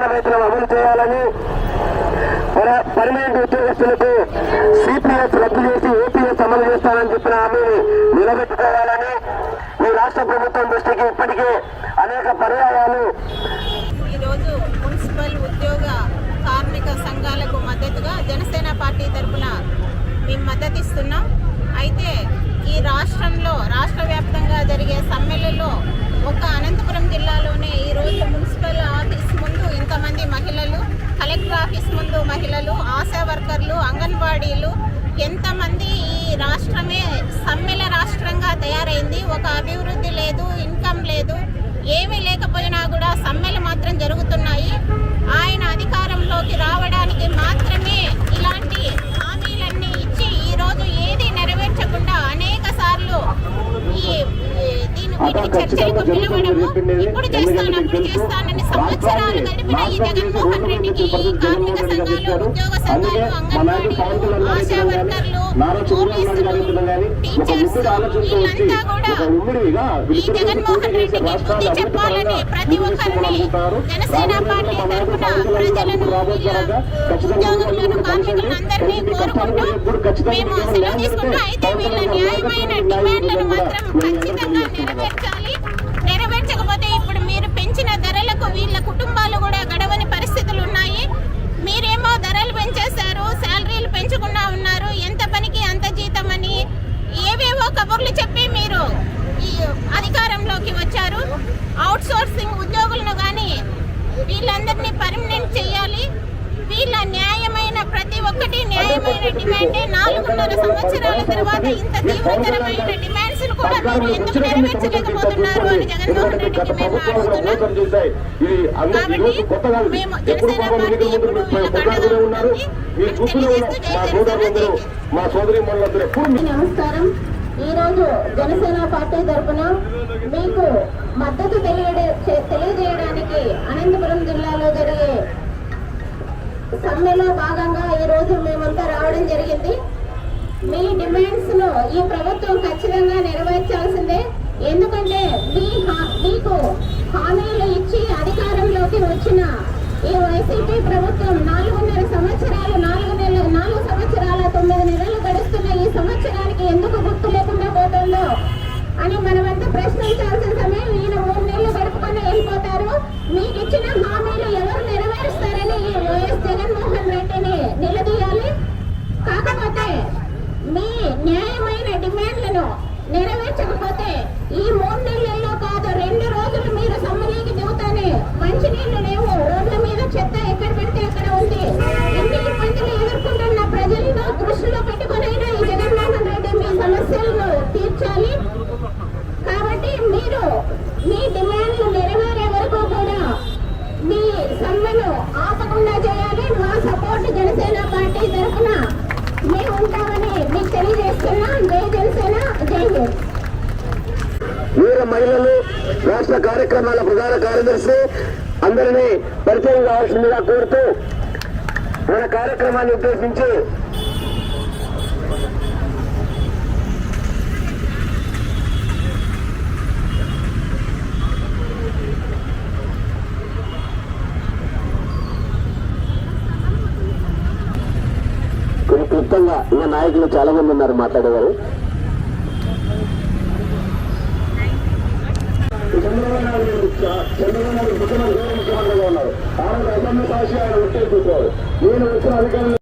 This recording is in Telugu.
అమలు చేయాలని పర- పర్మనెంట్ ఉద్యోగస్తులకు సిపిఎస్ రద్దు చేసి ఏపీఎస్ అమలు చేస్తానని చెప్పిన హామీని నిలబెట్టుకోవాలని ఈ రాష్ట్ర ప్రభుత్వం దృష్టికి ఇప్పటికే అనేక పర్యాయాలు ఈరోజు మున్సిపల్ ఉద్యోగ కార్మిక సంఘాలకు మద్దతుగా జనసేన పార్టీ తరఫున మేము మద్దతు ఇస్తున్నాం అయితే ఈ రాష్ట్రంలో రాష్ట్ర వ్యాప్తంగా జరిగే సమ్మెలలో ఒక అనంతపురం జిల్లాలోనే ఈరోజు మున్సిపల్ ఆఫీస్ ముందు ఇంతమంది మహిళలు కలెక్టర్ ఆఫీస్ ముందు మహిళలు ఆశా వర్కర్లు అంగన్వాడీలు ఎంతమంది ఈ రాష్ట్రమే సమ్మెల రాష్ట్రంగా తయారైంది. చర్చలకు పిలవడము ఇప్పుడు చేస్తాను అప్పుడు చేస్తానని సంవత్సరాలు గడిపిన ఈ జగన్మోహన్ రెడ్డికి ఈ కార్మిక సంఘాలు ఉద్యోగ సంఘాలు అంగన్వాడీలు ఆశా వర్కర్లు టీచర్స్ వీళ్ళంతా కూడా ఈ జగన్మోహన్ రెడ్డికి బుద్ధి చెప్పాలని ప్రతి ఒక్కరిని జనసేన పార్టీ తరఫున ప్రజలను ఉద్యోగులను కార్మికులను అందరినీ కోరుకుంటూ మేము సెలవు తీసుకుంటూ అయితే వీళ్ళ న్యాయమైన డిమాండ్లను మాత్రం ఖచ్చితంగా నెరవేర్చాలి పెంచిన వీళ్ళ కుటుంబాలు కూడా గడవని పరిస్థితులు ఉన్నాయి. మీరేమో ధరలు పెంచేశారు శాలరీలు పెంచకుండా ఉన్నారు. ఎంత పనికి అంత జీతం అని ఏవేవో కబుర్లు చెప్పి మీరు ఈ అధికారంలోకి వచ్చారు. అవుట్ సోర్సింగ్ ఉద్యోగులను కానీ వీళ్ళందరినీ పర్మనెంట్ చేయాలి. వీళ్ళ న్యాయ ఒక్కటి న్యాయమైన డిమాండే నాలుగున్నర సంవత్సరాల తర్వాత ఇంత తీవ్రతరమైన డిమాండ్స్ కూడా మీరు ఎందుకు నెరవేర్చలేకపోతున్నారు అని జగన్మోహన్ రెడ్డికి మేము అడుగుతున్నాం కాబట్టి మేము జనసేన పార్టీ ఎప్పుడు నమస్కారం. ఈరోజు జనసేన పార్టీ తరఫున మీకు మద్దతు తెలియజేయడానికి అనంతపురం జిల్లాలో జరిగే సమ్మెలో భాగంగా ఈరోజు మేమంతా రావడం జరిగింది. మీ డిమాండ్స్ను ఈ ప్రభుత్వం ఖచ్చితంగా నెరవేర్చాల్సిందే. ఎందుకంటే మీ హా- మీకు హామీలు ఇచ్చి అధికారంలోకి వచ్చిన ఈ వైసీపీ ప్రభుత్వం నాలుగున్నర సంవత్సరాలు నాలుగు నెలలు నాలుగు సంవత్సరాల తొమ్మిది నెలలు గడుస్తున్న ఈ సంవత్సరానికి ఎందుకు గుర్తు లేకుండా పోతుందో అని మనమంతా ప్రశ్నించాల్సిన సమయం ఈయన మూడు నెలలు గడుపుకొని వెళ్ళిపోతారు. మీకు ఇచ్చిన హామీలు ఎవరు నెరవేరుస్తారని ఈ వైఎస్ జగన్మోహన్ రెడ్డిని నిలదీయాలి. కాకపోతే మీ న్యాయమైన డిమాండ్లను నెరవేర్చకపోతే ఈ మూడు నెలల్లో కాదు రెండు రోజులు మీరు సమ్మరీకి దిగుతానే మంచినీళ్ళు లేవు రోడ్ల మీద చెత్త ఎక్కడ పెడితే అక్కడ ఉంది ఎన్ని ఇబ్బందులు ఎదుర్కొంటున్న ప్రజలను దృష్టిలో పెట్టుకునైనా ఈ జగన్మోహన్ రెడ్డి మీ సమస్యలను తీర్చాలి కాబట్టి మీరు మీ డిమాండ్లు నెరవేరే వరకు కూడా మీ సమ్మెను ఆపకుండా చేయాలి మా సపోర్ట్ జనసేన పార్టీ తరఫున మేము ఉంటామని మీకు తెలియజేస్తున్నాం జై జనసేన జై హింద్ వీర మహిళలు రాష్ట్ర కార్యక్రమాల ప్రధాన కార్యదర్శి అందరినీ పరిచయం కావాల్సిందిగా కోరుతూ మన కార్యక్రమాన్ని ఉద్దేశించి కొన్ని క్లుప్తంగా ఇంకా నాయకులు చాలా మంది ఉన్నారు మాట్లాడేవారు చంద్రబాబు నాయుడు చంద్రబాబు నాయుడు ముఖ్యమంత్రి ముఖ్యమంత్రిగా ఉన్నారు. ఆయన అసెంబ్లీ సాక్షి ఆయన ఒట్టే నేను వచ్చిన అధికారులు